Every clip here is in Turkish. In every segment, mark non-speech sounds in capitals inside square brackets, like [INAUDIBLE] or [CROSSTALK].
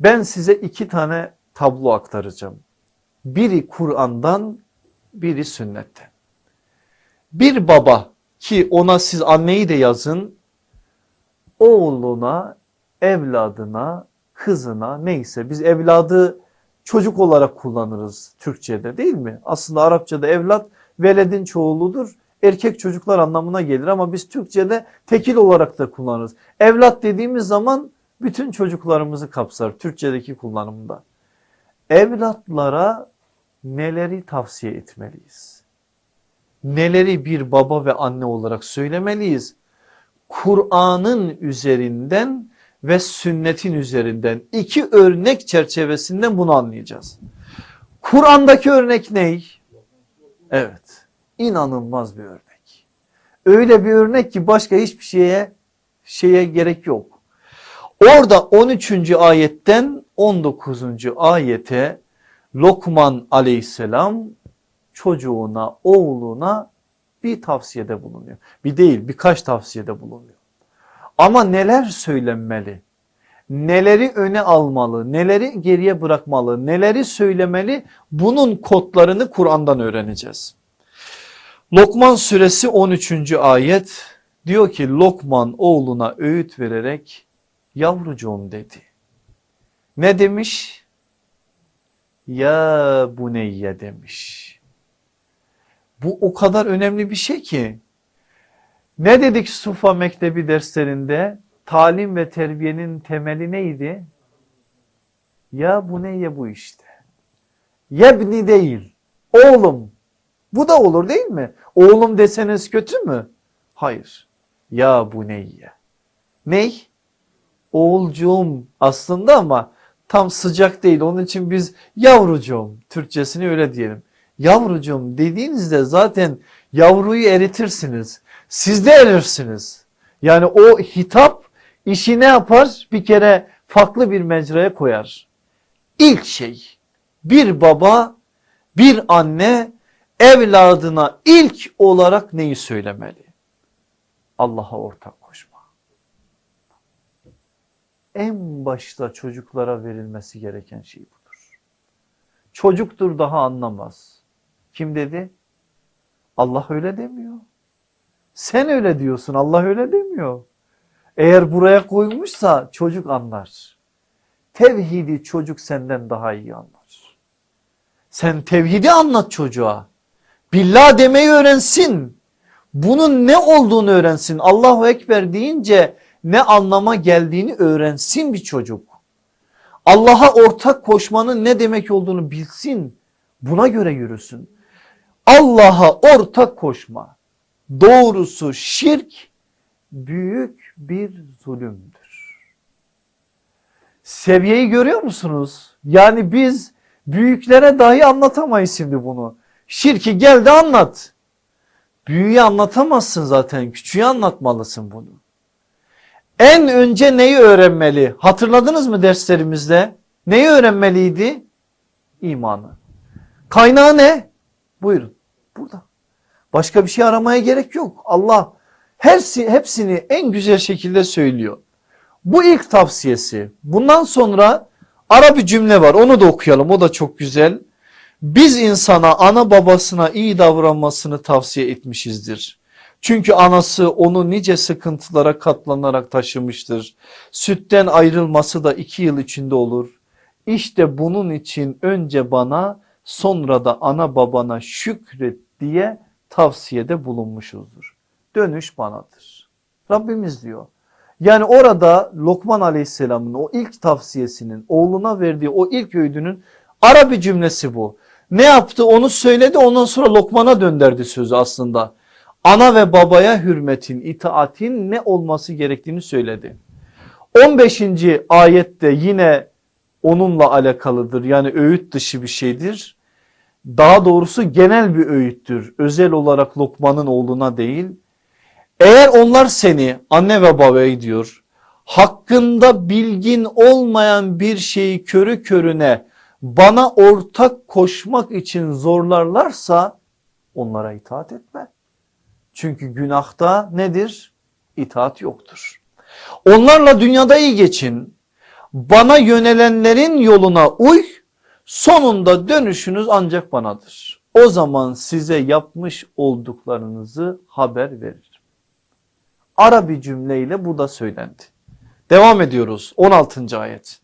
Ben size iki tane tablo aktaracağım. Biri Kur'an'dan, biri sünnetten. Bir baba ki ona siz anneyi de yazın, oğluna, evladına, kızına neyse biz evladı çocuk olarak kullanırız Türkçe'de değil mi? Aslında Arapçada evlat veledin çoğuludur. Erkek çocuklar anlamına gelir ama biz Türkçe'de tekil olarak da kullanırız. Evlat dediğimiz zaman bütün çocuklarımızı kapsar Türkçedeki kullanımda. Evlatlara neleri tavsiye etmeliyiz? Neleri bir baba ve anne olarak söylemeliyiz? Kur'an'ın üzerinden ve sünnetin üzerinden iki örnek çerçevesinden bunu anlayacağız. Kur'an'daki örnek ne? Evet inanılmaz bir örnek. Öyle bir örnek ki başka hiçbir şeye şeye gerek yok. Orada 13. ayetten 19. ayete Lokman aleyhisselam çocuğuna, oğluna bir tavsiyede bulunuyor. Bir değil birkaç tavsiyede bulunuyor. Ama neler söylenmeli? Neleri öne almalı? Neleri geriye bırakmalı? Neleri söylemeli? Bunun kodlarını Kur'an'dan öğreneceğiz. Lokman suresi 13. ayet diyor ki Lokman oğluna öğüt vererek yavrucuğum dedi. Ne demiş? Ya buneyye demiş. Bu o kadar önemli bir şey ki. Ne dedik Sufa Mektebi derslerinde? Talim ve terbiyenin temeli neydi? Ya buneyye bu işte. Yebni değil. Oğlum. Bu da olur değil mi? Oğlum deseniz kötü mü? Hayır. Ya buneyye. Ney? Oğulcuğum aslında ama tam sıcak değil. Onun için biz yavrucuğum Türkçesini öyle diyelim. Yavrucuğum dediğinizde zaten yavruyu eritirsiniz. Siz de erirsiniz. Yani o hitap işi ne yapar? Bir kere farklı bir mecraya koyar. İlk şey bir baba bir anne evladına ilk olarak neyi söylemeli? Allah'a ortak. En başta çocuklara verilmesi gereken şey budur. Çocuktur daha anlamaz. Kim dedi? Allah öyle demiyor. Sen öyle diyorsun Allah öyle demiyor. Eğer buraya koymuşsa çocuk anlar. Tevhidi çocuk senden daha iyi anlar. Sen tevhidi anlat çocuğa. Billah demeyi öğrensin. Bunun ne olduğunu öğrensin. Allahu Ekber deyince ne anlama geldiğini öğrensin bir çocuk. Allah'a ortak koşmanın ne demek olduğunu bilsin. Buna göre yürüsün. Allah'a ortak koşma. Doğrusu şirk büyük bir zulümdür. Seviyeyi görüyor musunuz? Yani biz büyüklere dahi anlatamayız şimdi bunu. Şirki gel de anlat. Büyüğü anlatamazsın zaten küçüğü anlatmalısın bunu. En önce neyi öğrenmeli? Hatırladınız mı derslerimizde? Neyi öğrenmeliydi? İmanı. Kaynağı ne? Buyurun burada. Başka bir şey aramaya gerek yok. Allah hepsi, hepsini en güzel şekilde söylüyor. Bu ilk tavsiyesi. Bundan sonra ara bir cümle var onu da okuyalım o da çok güzel. Biz insana ana babasına iyi davranmasını tavsiye etmişizdir. Çünkü anası onu nice sıkıntılara katlanarak taşımıştır. Sütten ayrılması da iki yıl içinde olur. İşte bunun için önce bana sonra da ana babana şükret diye tavsiyede bulunmuşuzdur. Dönüş banadır. Rabbimiz diyor. Yani orada Lokman Aleyhisselam'ın o ilk tavsiyesinin oğluna verdiği o ilk öğüdünün ara bir cümlesi bu. Ne yaptı onu söyledi ondan sonra Lokman'a dönderdi sözü aslında. Ana ve babaya hürmetin, itaatin ne olması gerektiğini söyledi. 15. ayette yine onunla alakalıdır yani öğüt dışı bir şeydir. Daha doğrusu genel bir öğüttür. Özel olarak Lokman'ın oğluna değil. Eğer onlar seni anne ve babaya diyor hakkında bilgin olmayan bir şeyi körü körüne bana ortak koşmak için zorlarlarsa onlara itaat etme. Çünkü günahta nedir? İtaat yoktur. Onlarla dünyada iyi geçin Bana yönelenlerin yoluna uy. Sonunda dönüşünüz ancak banadır. O zaman size yapmış olduklarınızı haber veririm. Ara bir cümleyle bu da söylendi. Devam ediyoruz 16. ayet.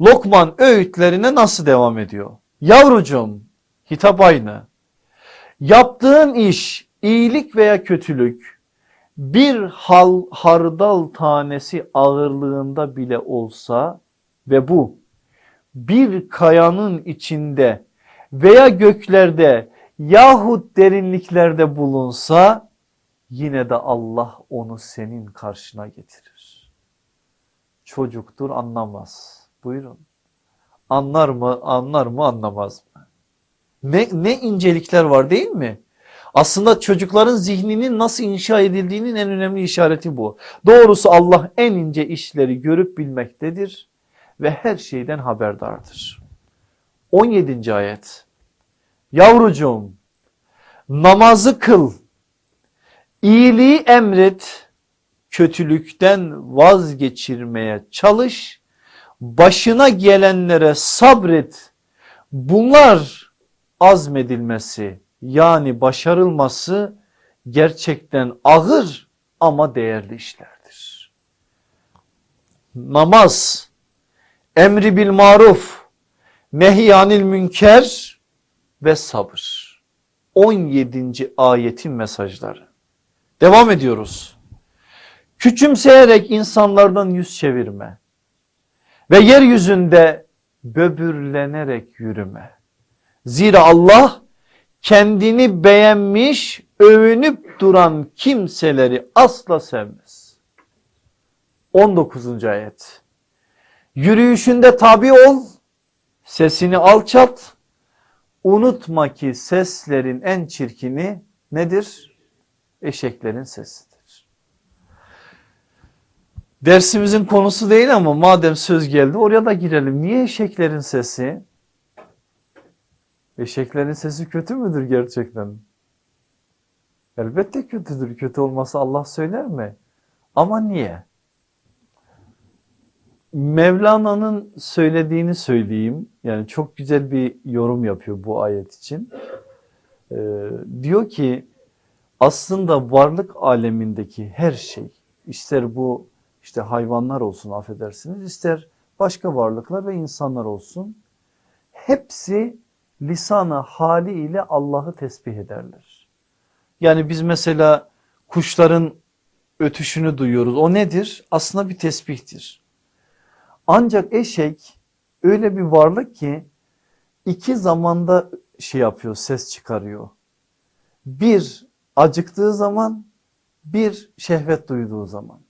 Lokman öğütlerine nasıl devam ediyor? Yavrucuğum hitap aynı. Yaptığın iş iyilik veya kötülük bir hal, hardal tanesi ağırlığında bile olsa ve bu bir kayanın içinde veya göklerde yahut derinliklerde bulunsa yine de Allah onu senin karşına getirir. Çocuktur anlamaz. Buyurun. Anlar mı anlar mı anlamaz mı? Ne, ne incelikler var değil mi? Aslında çocukların zihninin nasıl inşa edildiğinin en önemli işareti bu. Doğrusu Allah en ince işleri görüp bilmektedir ve her şeyden haberdardır. 17. ayet. Yavrucuğum namazı kıl, iyiliği emret, kötülükten vazgeçirmeye çalış, başına gelenlere sabret. Bunlar azmedilmesi yani başarılması gerçekten ağır ama değerli işlerdir. Namaz, emri bil maruf, nehyanil münker ve sabır. 17. ayetin mesajları. Devam ediyoruz. Küçümseyerek insanlardan yüz çevirme ve yeryüzünde böbürlenerek yürüme. Zira Allah kendini beğenmiş, övünüp duran kimseleri asla sevmez. 19. ayet. Yürüyüşünde tabi ol, sesini alçalt. Unutma ki seslerin en çirkini nedir? Eşeklerin sesidir. Dersimizin konusu değil ama madem söz geldi oraya da girelim. Niye eşeklerin sesi? Eşeklerin sesi kötü müdür gerçekten? Elbette kötüdür. Kötü olmasa Allah söyler mi? Ama niye? Mevlana'nın söylediğini söyleyeyim. Yani çok güzel bir yorum yapıyor bu ayet için. Ee, diyor ki aslında varlık alemindeki her şey ister bu işte hayvanlar olsun affedersiniz ister başka varlıklar ve insanlar olsun hepsi lisana hali ile Allah'ı tesbih ederler. Yani biz mesela kuşların ötüşünü duyuyoruz. O nedir? Aslında bir tesbihtir. Ancak eşek öyle bir varlık ki iki zamanda şey yapıyor, ses çıkarıyor. Bir acıktığı zaman, bir şehvet duyduğu zaman.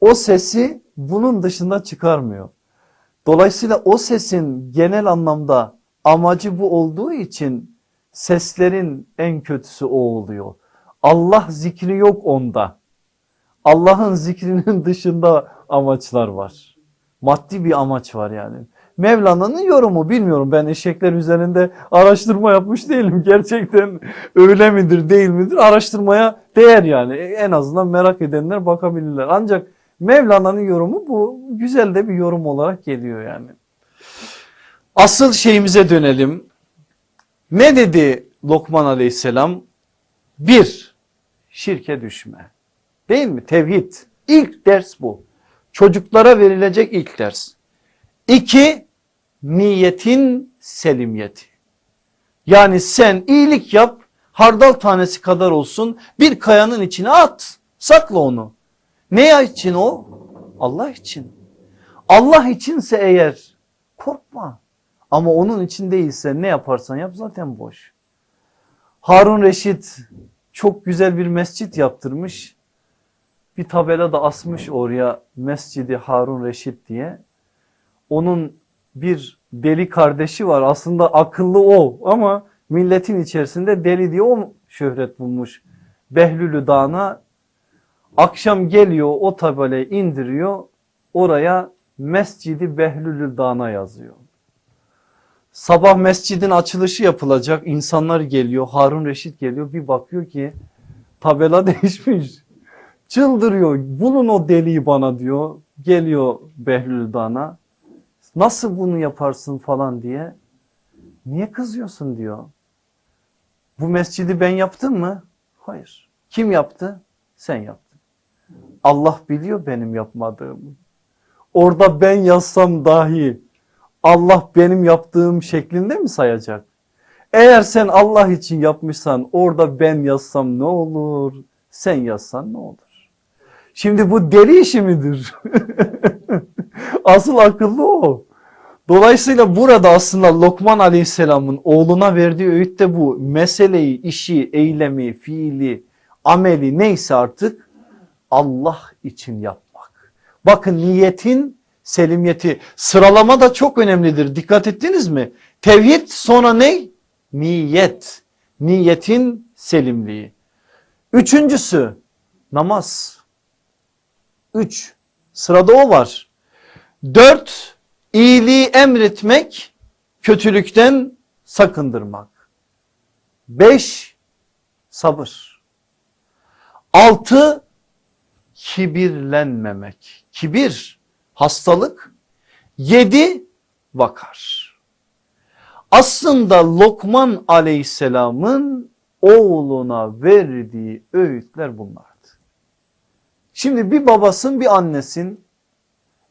O sesi bunun dışında çıkarmıyor. Dolayısıyla o sesin genel anlamda amacı bu olduğu için seslerin en kötüsü o oluyor. Allah zikri yok onda. Allah'ın zikrinin [LAUGHS] dışında amaçlar var. Maddi bir amaç var yani. Mevlana'nın yorumu bilmiyorum ben eşekler üzerinde araştırma yapmış değilim. [LAUGHS] Gerçekten öyle midir değil midir araştırmaya değer yani. En azından merak edenler bakabilirler. Ancak Mevlana'nın yorumu bu güzel de bir yorum olarak geliyor yani. Asıl şeyimize dönelim. Ne dedi Lokman aleyhisselam? Bir, şirke düşme. Değil mi? Tevhid. İlk ders bu. Çocuklara verilecek ilk ders. İki, niyetin selimiyeti. Yani sen iyilik yap, hardal tanesi kadar olsun, bir kayanın içine at, sakla onu. Ne için o? Allah için. Allah içinse eğer korkma. Ama onun için değilse ne yaparsan yap zaten boş. Harun Reşit çok güzel bir mescit yaptırmış. Bir tabela da asmış oraya Mescidi Harun Reşit diye. Onun bir deli kardeşi var aslında akıllı o ama milletin içerisinde deli diye o şöhret bulmuş. Behlülü Dağı'na akşam geliyor o tabelayı indiriyor oraya Mescidi Behlülü Dağı'na yazıyor. Sabah mescidin açılışı yapılacak. insanlar geliyor. Harun Reşit geliyor. Bir bakıyor ki tabela [LAUGHS] değişmiş. Çıldırıyor. Bulun o deliği bana diyor. Geliyor Behlül Dağ'a. Nasıl bunu yaparsın falan diye. Niye kızıyorsun diyor. Bu mescidi ben yaptım mı? Hayır. Kim yaptı? Sen yaptın. Allah biliyor benim yapmadığımı. Orada ben yazsam dahi Allah benim yaptığım şeklinde mi sayacak? Eğer sen Allah için yapmışsan orada ben yazsam ne olur? Sen yazsan ne olur? Şimdi bu deli işi midir? [LAUGHS] Asıl akıllı o. Dolayısıyla burada aslında Lokman Aleyhisselam'ın oğluna verdiği öğüt de bu. Meseleyi, işi, eylemi, fiili, ameli neyse artık Allah için yapmak. Bakın niyetin selimiyeti sıralama da çok önemlidir. Dikkat ettiniz mi? Tevhid sonra ne? Niyet. Niyetin selimliği. Üçüncüsü namaz. Üç. Sırada o var. Dört. iyiliği emretmek, kötülükten sakındırmak. Beş. Sabır. Altı. Kibirlenmemek. Kibir hastalık. Yedi. Vakar. Aslında Lokman aleyhisselamın oğluna verdiği öğütler bunlardı. Şimdi bir babasın bir annesin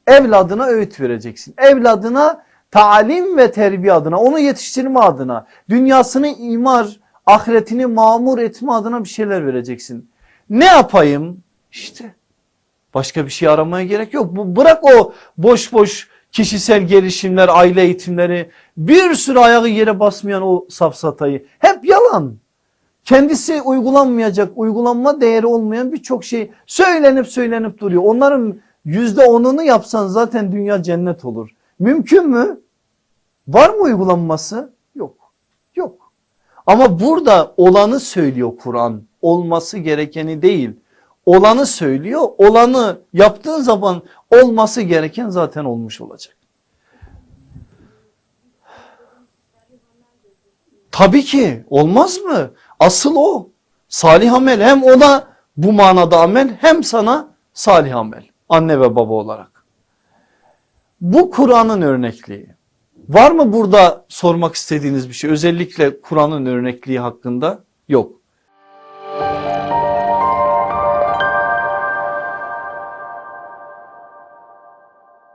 evladına öğüt vereceksin. Evladına talim ve terbiye adına onu yetiştirme adına dünyasını imar ahiretini mamur etme adına bir şeyler vereceksin. Ne yapayım? İşte başka bir şey aramaya gerek yok. Bu Bırak o boş boş kişisel gelişimler, aile eğitimleri, bir sürü ayağı yere basmayan o safsatayı. Hep yalan. Kendisi uygulanmayacak, uygulanma değeri olmayan birçok şey söylenip söylenip duruyor. Onların yüzde onunu yapsan zaten dünya cennet olur. Mümkün mü? Var mı uygulanması? Yok. Yok. Ama burada olanı söylüyor Kur'an. Olması gerekeni değil. Olanı söylüyor. Olanı yaptığın zaman olması gereken zaten olmuş olacak. Tabii ki olmaz mı? Asıl o. Salih amel hem ona bu manada amel hem sana salih amel. Anne ve baba olarak. Bu Kur'an'ın örnekliği. Var mı burada sormak istediğiniz bir şey? Özellikle Kur'an'ın örnekliği hakkında? Yok.